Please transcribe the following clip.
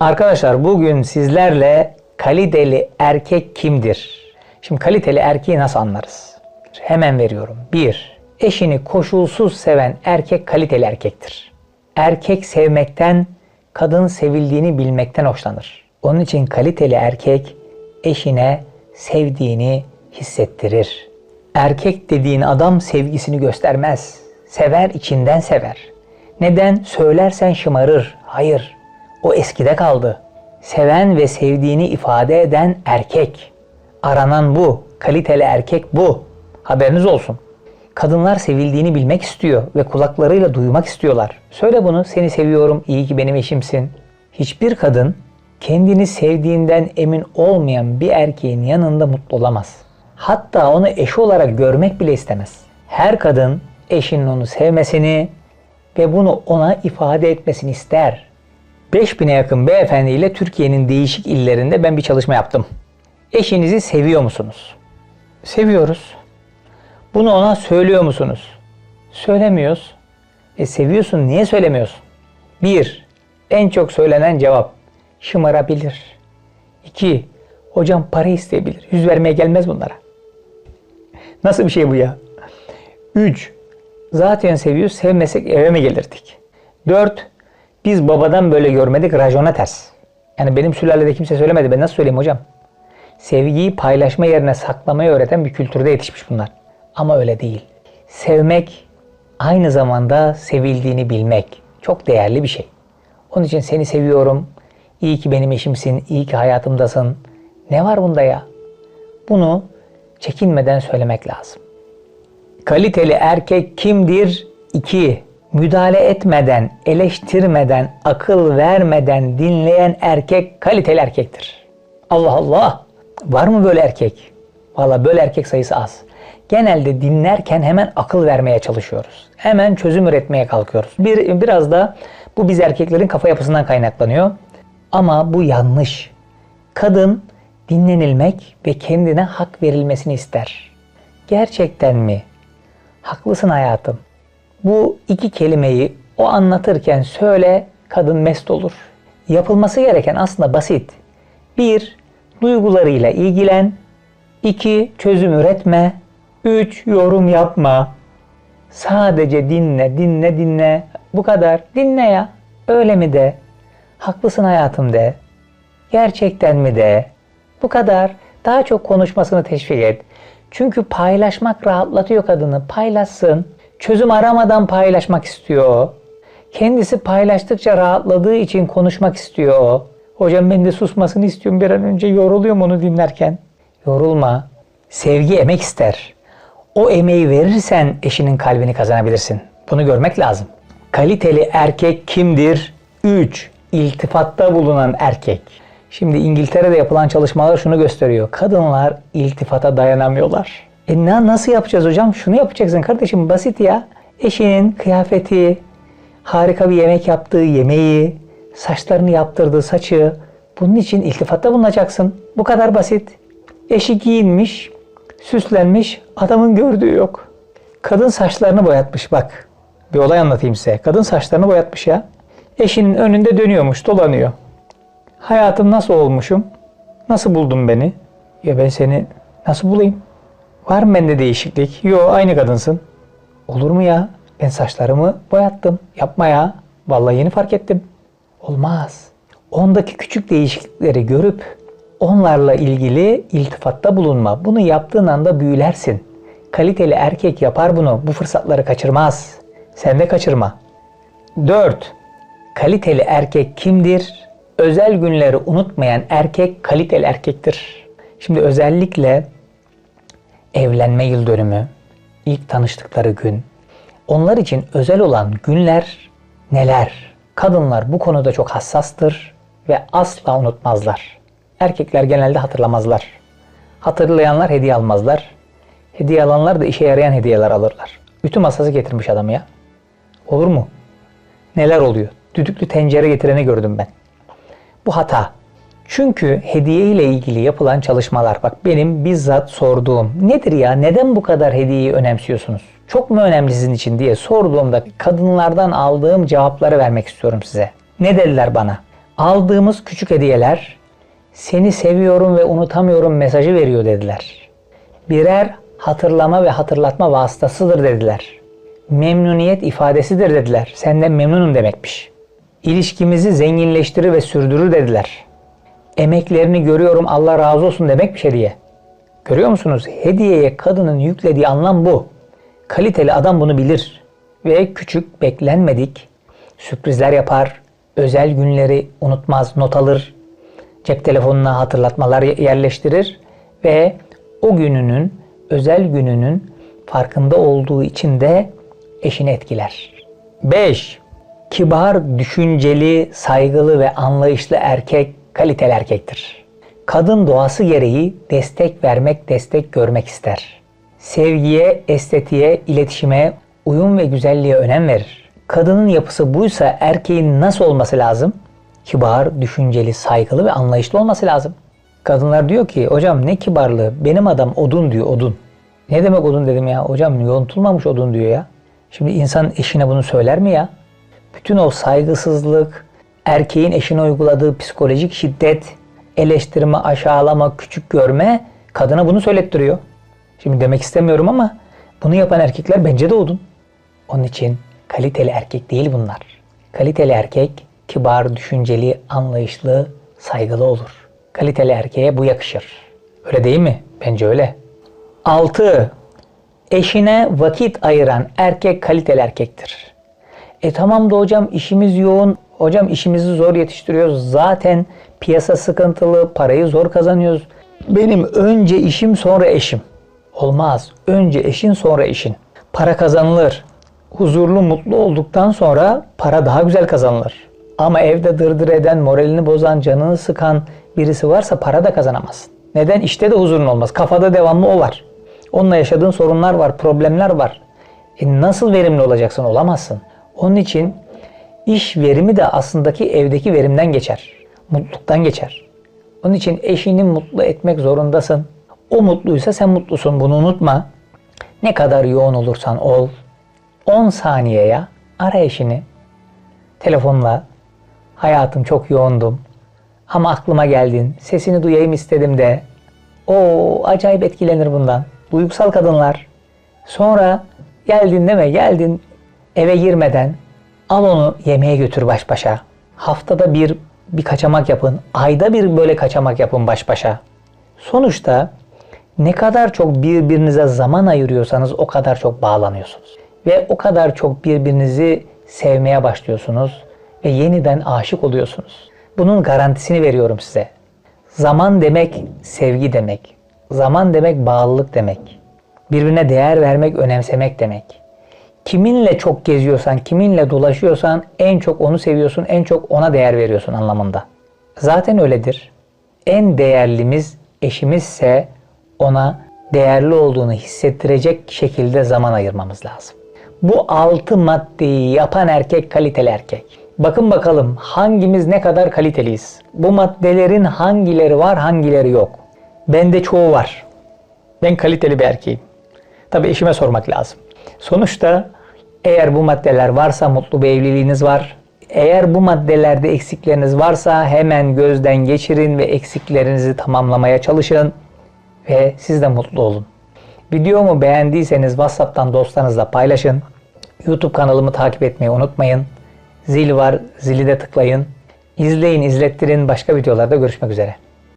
Arkadaşlar bugün sizlerle kaliteli erkek kimdir? Şimdi kaliteli erkeği nasıl anlarız? Hemen veriyorum. 1. Eşini koşulsuz seven erkek kaliteli erkektir. Erkek sevmekten, kadın sevildiğini bilmekten hoşlanır. Onun için kaliteli erkek eşine sevdiğini hissettirir. Erkek dediğin adam sevgisini göstermez. Sever içinden sever. Neden? Söylersen şımarır. Hayır. O eskide kaldı. Seven ve sevdiğini ifade eden erkek. Aranan bu. Kaliteli erkek bu. Haberiniz olsun. Kadınlar sevildiğini bilmek istiyor ve kulaklarıyla duymak istiyorlar. Söyle bunu, seni seviyorum, iyi ki benim eşimsin. Hiçbir kadın kendini sevdiğinden emin olmayan bir erkeğin yanında mutlu olamaz. Hatta onu eşi olarak görmek bile istemez. Her kadın eşinin onu sevmesini ve bunu ona ifade etmesini ister. 5000'e yakın beyefendiyle Türkiye'nin değişik illerinde ben bir çalışma yaptım. Eşinizi seviyor musunuz? Seviyoruz. Bunu ona söylüyor musunuz? Söylemiyoruz. E seviyorsun niye söylemiyorsun? 1. En çok söylenen cevap. Şımarabilir. 2. Hocam para isteyebilir. Yüz vermeye gelmez bunlara. Nasıl bir şey bu ya? 3. Zaten seviyoruz. Sevmesek eve mi gelirdik? 4. Biz babadan böyle görmedik. Rajona ters. Yani benim sülalede kimse söylemedi. Ben nasıl söyleyeyim hocam? Sevgiyi paylaşma yerine saklamayı öğreten bir kültürde yetişmiş bunlar. Ama öyle değil. Sevmek aynı zamanda sevildiğini bilmek. Çok değerli bir şey. Onun için seni seviyorum. İyi ki benim eşimsin. iyi ki hayatımdasın. Ne var bunda ya? Bunu çekinmeden söylemek lazım. Kaliteli erkek kimdir? 2. Müdahale etmeden, eleştirmeden, akıl vermeden dinleyen erkek kaliteli erkektir. Allah Allah! Var mı böyle erkek? Valla böyle erkek sayısı az. Genelde dinlerken hemen akıl vermeye çalışıyoruz. Hemen çözüm üretmeye kalkıyoruz. Bir, biraz da bu biz erkeklerin kafa yapısından kaynaklanıyor. Ama bu yanlış. Kadın dinlenilmek ve kendine hak verilmesini ister. Gerçekten mi? Haklısın hayatım. Bu iki kelimeyi o anlatırken söyle kadın mest olur. Yapılması gereken aslında basit. Bir, duygularıyla ilgilen. İki, çözüm üretme. Üç, yorum yapma. Sadece dinle, dinle, dinle. Bu kadar. Dinle ya. Öyle mi de? Haklısın hayatım de. Gerçekten mi de? Bu kadar. Daha çok konuşmasını teşvik et. Çünkü paylaşmak rahatlatıyor kadını. Paylaşsın. Çözüm aramadan paylaşmak istiyor. Kendisi paylaştıkça rahatladığı için konuşmak istiyor. Hocam ben de susmasını istiyorum bir an önce yoruluyorum onu dinlerken. Yorulma. Sevgi emek ister. O emeği verirsen eşinin kalbini kazanabilirsin. Bunu görmek lazım. Kaliteli erkek kimdir? 3. İltifatta bulunan erkek. Şimdi İngiltere'de yapılan çalışmalar şunu gösteriyor. Kadınlar iltifata dayanamıyorlar. E na- nasıl yapacağız hocam? Şunu yapacaksın kardeşim basit ya. Eşinin kıyafeti, harika bir yemek yaptığı yemeği, saçlarını yaptırdığı saçı. Bunun için iltifatta bulunacaksın. Bu kadar basit. Eşi giyinmiş, süslenmiş, adamın gördüğü yok. Kadın saçlarını boyatmış bak. Bir olay anlatayım size. Kadın saçlarını boyatmış ya. Eşinin önünde dönüyormuş, dolanıyor. Hayatım nasıl olmuşum? Nasıl buldun beni? Ya ben seni nasıl bulayım? Var mı bende değişiklik? Yo aynı kadınsın. Olur mu ya? Ben saçlarımı boyattım. Yapma ya. Vallahi yeni fark ettim. Olmaz. Ondaki küçük değişiklikleri görüp onlarla ilgili iltifatta bulunma. Bunu yaptığın anda büyülersin. Kaliteli erkek yapar bunu. Bu fırsatları kaçırmaz. Sen de kaçırma. 4. Kaliteli erkek kimdir? Özel günleri unutmayan erkek kaliteli erkektir. Şimdi özellikle evlenme yıl dönümü, ilk tanıştıkları gün, onlar için özel olan günler neler? Kadınlar bu konuda çok hassastır ve asla unutmazlar. Erkekler genelde hatırlamazlar. Hatırlayanlar hediye almazlar. Hediye alanlar da işe yarayan hediyeler alırlar. Ütü masası getirmiş adam ya. Olur mu? Neler oluyor? Düdüklü tencere getireni gördüm ben. Bu hata. Çünkü hediye ile ilgili yapılan çalışmalar bak benim bizzat sorduğum nedir ya neden bu kadar hediyeyi önemsiyorsunuz? Çok mu önemli sizin için diye sorduğumda kadınlardan aldığım cevapları vermek istiyorum size. Ne dediler bana? Aldığımız küçük hediyeler seni seviyorum ve unutamıyorum mesajı veriyor dediler. Birer hatırlama ve hatırlatma vasıtasıdır dediler. Memnuniyet ifadesidir dediler. Senden memnunum demekmiş. İlişkimizi zenginleştirir ve sürdürür dediler. Emeklerini görüyorum Allah razı olsun demekmiş hediye. Görüyor musunuz? Hediyeye kadının yüklediği anlam bu. Kaliteli adam bunu bilir. Ve küçük, beklenmedik sürprizler yapar. Özel günleri unutmaz, not alır. Cep telefonuna hatırlatmalar yerleştirir. Ve o gününün, özel gününün farkında olduğu için de eşini etkiler. 5. Kibar, düşünceli, saygılı ve anlayışlı erkek kaliteli erkektir. Kadın doğası gereği destek vermek, destek görmek ister. Sevgiye, estetiğe, iletişime, uyum ve güzelliğe önem verir. Kadının yapısı buysa erkeğin nasıl olması lazım? Kibar, düşünceli, saygılı ve anlayışlı olması lazım. Kadınlar diyor ki hocam ne kibarlığı benim adam odun diyor odun. Ne demek odun dedim ya hocam yontulmamış odun diyor ya. Şimdi insan eşine bunu söyler mi ya? Bütün o saygısızlık, erkeğin eşine uyguladığı psikolojik şiddet, eleştirme, aşağılama, küçük görme kadına bunu söylettiriyor. Şimdi demek istemiyorum ama bunu yapan erkekler bence de odun. Onun için kaliteli erkek değil bunlar. Kaliteli erkek kibar, düşünceli, anlayışlı, saygılı olur. Kaliteli erkeğe bu yakışır. Öyle değil mi? Bence öyle. 6. Eşine vakit ayıran erkek kaliteli erkektir. E tamam da hocam işimiz yoğun. Hocam işimizi zor yetiştiriyoruz. Zaten piyasa sıkıntılı, parayı zor kazanıyoruz. Benim önce işim sonra eşim. Olmaz. Önce eşin sonra işin. Para kazanılır. Huzurlu, mutlu olduktan sonra para daha güzel kazanılır. Ama evde dırdır eden, moralini bozan, canını sıkan birisi varsa para da kazanamazsın. Neden? İşte de huzurun olmaz. Kafada devamlı o var. Onunla yaşadığın sorunlar var, problemler var. E nasıl verimli olacaksın? Olamazsın. Onun için iş verimi de aslındaki evdeki verimden geçer. Mutluluktan geçer. Onun için eşini mutlu etmek zorundasın. O mutluysa sen mutlusun. Bunu unutma. Ne kadar yoğun olursan ol. 10 saniyeye ara eşini. Telefonla. Hayatım çok yoğundum. Ama aklıma geldin. Sesini duyayım istedim de. O acayip etkilenir bundan. Duygusal kadınlar. Sonra geldin deme geldin eve girmeden al onu yemeğe götür baş başa. Haftada bir bir kaçamak yapın. Ayda bir böyle kaçamak yapın baş başa. Sonuçta ne kadar çok birbirinize zaman ayırıyorsanız o kadar çok bağlanıyorsunuz. Ve o kadar çok birbirinizi sevmeye başlıyorsunuz ve yeniden aşık oluyorsunuz. Bunun garantisini veriyorum size. Zaman demek sevgi demek. Zaman demek bağlılık demek. Birbirine değer vermek, önemsemek demek. Kiminle çok geziyorsan, kiminle dolaşıyorsan en çok onu seviyorsun, en çok ona değer veriyorsun anlamında. Zaten öyledir. En değerlimiz eşimizse ona değerli olduğunu hissettirecek şekilde zaman ayırmamız lazım. Bu altı maddeyi yapan erkek kaliteli erkek. Bakın bakalım hangimiz ne kadar kaliteliyiz? Bu maddelerin hangileri var, hangileri yok? Bende çoğu var. Ben kaliteli bir erkeğim. Tabii eşime sormak lazım. Sonuçta eğer bu maddeler varsa mutlu bir evliliğiniz var. Eğer bu maddelerde eksikleriniz varsa hemen gözden geçirin ve eksiklerinizi tamamlamaya çalışın ve siz de mutlu olun. Videomu beğendiyseniz WhatsApp'tan dostlarınızla paylaşın. YouTube kanalımı takip etmeyi unutmayın. Zil var, zili de tıklayın. İzleyin, izlettirin. Başka videolarda görüşmek üzere.